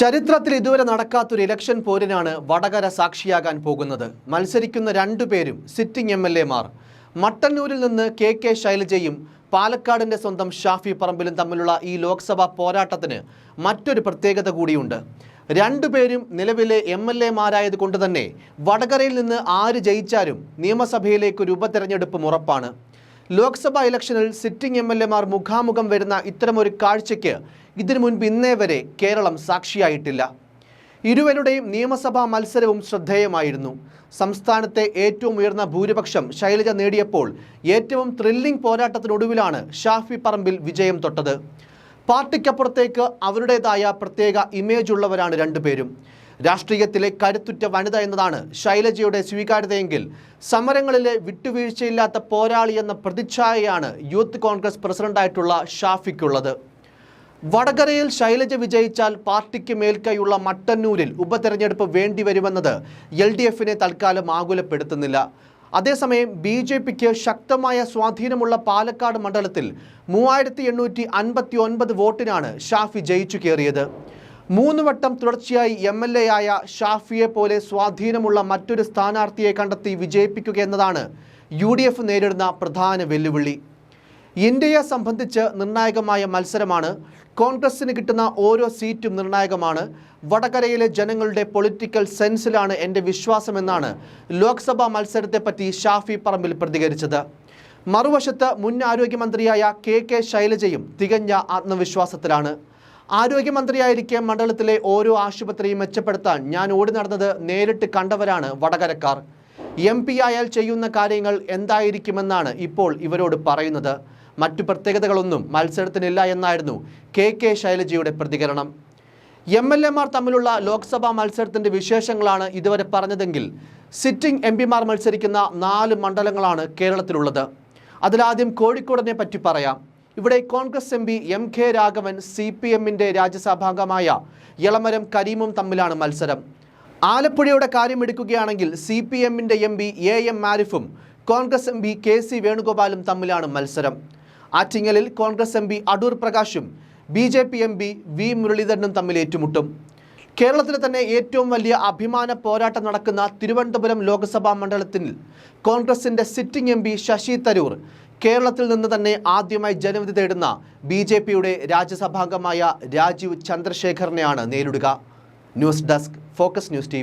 ചരിത്രത്തിൽ ഇതുവരെ നടക്കാത്തൊരു ഇലക്ഷൻ പോരിനാണ് വടകര സാക്ഷിയാകാൻ പോകുന്നത്. മത്സരിക്കുന്ന രണ്ടുപേരും സിറ്റിംഗ് എം എൽ എമാർ മട്ടന്നൂരിൽ നിന്ന് കെ കെ ശൈലജയും പാലക്കാടിന്റെ സ്വന്തം ഷാഫി പറമ്പിലും തമ്മിലുള്ള ഈ ലോക്സഭാ പോരാട്ടത്തിന് മറ്റൊരു പ്രത്യേകത കൂടിയുണ്ട്. രണ്ടുപേരും നിലവിലെ എം എൽ എമാരായത് കൊണ്ട് തന്നെ വടകരയിൽ നിന്ന് ആര് ജയിച്ചാലും നിയമസഭയിലേക്ക് ഒരു ഉപതെരഞ്ഞെടുപ്പും ഉറപ്പാണ്. ലോക്സഭാ ഇലക്ഷനിൽ സിറ്റിംഗ് എം എൽ എമാർ മുഖാമുഖം വരുന്ന ഇത്തരമൊരു കാഴ്ചയ്ക്ക് ഇതിനു മുൻപ് ഇന്നേ വരെ കേരളം സാക്ഷിയായിട്ടില്ല. ഇരുവരുടെയും നിയമസഭാ മത്സരവും ശ്രദ്ധേയമായിരുന്നു. സംസ്ഥാനത്തെ ഏറ്റവും ഉയർന്ന ഭൂരിപക്ഷം ശൈലജ നേടിയപ്പോൾ ഏറ്റവും ത്രില്ലിംഗ് പോരാട്ടത്തിനൊടുവിലാണ് ഷാഫി പറമ്പിൽ വിജയം തൊട്ടത്. പാർട്ടിക്കപ്പുറത്തേക്ക് അവരുടേതായ പ്രത്യേക ഇമേജ് ഉള്ളവരാണ് രണ്ടുപേരും. രാഷ്ട്രീയത്തിലെ കരുത്തുറ്റ വനിത എന്നതാണ് ശൈലജയുടെ സ്വീകാര്യതയെങ്കിൽ സമരങ്ങളിലെ വിട്ടുവീഴ്ചയില്ലാത്ത പോരാളി എന്ന പ്രതിച്ഛായയാണ് യൂത്ത് കോൺഗ്രസ് പ്രസിഡന്റായിട്ടുള്ള ഷാഫിക്കുള്ളത്. വടകരയിൽ ശൈലജ വിജയിച്ചാൽ പാർട്ടിക്ക് മേൽക്കൈയുള്ള മട്ടന്നൂരിൽ ഉപതെരഞ്ഞെടുപ്പ് വേണ്ടിവരുമെന്നത് എൽ ഡി എഫിനെ തൽക്കാലം ആകുലപ്പെടുത്തുന്നില്ല. അതേസമയം ബി ജെ പിക്ക് ശക്തമായ സ്വാധീനമുള്ള പാലക്കാട് മണ്ഡലത്തിൽ മൂവായിരത്തി എണ്ണൂറ്റി അൻപത്തി ഒൻപത് വോട്ടിനാണ് ഷാഫി ജയിച്ചു കയറിയത്. മൂന്ന് വട്ടം തുടർച്ചയായി എം എൽ എ ആയ ഷാഫിയെ പോലെ സ്വാധീനമുള്ള മറ്റൊരു സ്ഥാനാർത്ഥിയെ കണ്ടെത്തി വിജയിപ്പിക്കുക എന്നതാണ് യു ഡി എഫ് നേരിടുന്ന പ്രധാന വെല്ലുവിളി. ഇന്ത്യയെ സംബന്ധിച്ച് നിർണായകമായ മത്സരമാണ്. കോൺഗ്രസിന് കിട്ടുന്ന ഓരോ സീറ്റും നിർണായകമാണ്. വടകരയിലെ ജനങ്ങളുടെ പൊളിറ്റിക്കൽ സെൻസിലാണ് എന്റെ വിശ്വാസമെന്നാണ് ലോക്സഭാ മത്സരത്തെപ്പറ്റി ഷാഫി പറമ്പിൽ പ്രതികരിച്ചത്. മറുവശത്ത് മുൻ ആരോഗ്യമന്ത്രിയായ കെ കെ ശൈലജയും തികഞ്ഞ ആത്മവിശ്വാസത്തിലാണ്. ആരോഗ്യമന്ത്രിയായിരിക്കെ മണ്ഡലത്തിലെ ഓരോ ആശുപത്രിയും മെച്ചപ്പെടുത്താൻ ഞാൻ ഓടി നടന്നത് നേരിട്ട് കണ്ടവരാണ് വടകരക്കാർ. എം പി ആയാൽ ചെയ്യുന്ന കാര്യങ്ങൾ എന്തായിരിക്കുമെന്നാണ് ഇപ്പോൾ ഇവരോട് പറയുന്നത്. മറ്റു പ്രത്യേകതകളൊന്നും മത്സരത്തിനില്ല എന്നായിരുന്നു കെ കെ ശൈലജയുടെ പ്രതികരണം. എം എൽ എമാർ തമ്മിലുള്ള ലോക്സഭാ മത്സരത്തിന്റെ വിശേഷങ്ങളാണ് ഇതുവരെ പറഞ്ഞതെങ്കിൽ സിറ്റിംഗ് എം മത്സരിക്കുന്ന നാല് മണ്ഡലങ്ങളാണ് കേരളത്തിലുള്ളത്. അതിലാദ്യം കോഴിക്കോടിനെ പറ്റി പറയാം. ഇവിടെ Congress M P M K Raghavan C P എമ്മിന്റെ രാജ്യസഭാംഗമായ ഇളമരം കരീമും തമ്മിലാണ് മത്സരം. ആലപ്പുഴയുടെ കാര്യം എടുക്കുകയാണെങ്കിൽ സി പി എമ്മിന്റെ M P A M മാരിഫും Congress M P K C വേണുഗോപാലും തമ്മിലാണ് മത്സരം. ആറ്റിങ്ങലിൽ Congress M P Adoor പ്രകാശും B J P M P V മുരളീധരനും തമ്മിൽ ഏറ്റുമുട്ടും. കേരളത്തിലെ തന്നെ ഏറ്റവും വലിയ അഭിമാന പോരാട്ടം നടക്കുന്ന തിരുവനന്തപുരം ലോക്സഭാ മണ്ഡലത്തിൽ കോൺഗ്രസിന്റെ സിറ്റിംഗ് എം ശശി തരൂർ കേരളത്തിൽ നിന്ന് തന്നെ ആദ്യമായി ജനവിധി തേടുന്ന ബി ജെ പിയുടെ രാജ്യസഭാംഗമായ രാജീവ് ചന്ദ്രശേഖറിനെയാണ് നേരിടുക. News desk focus news T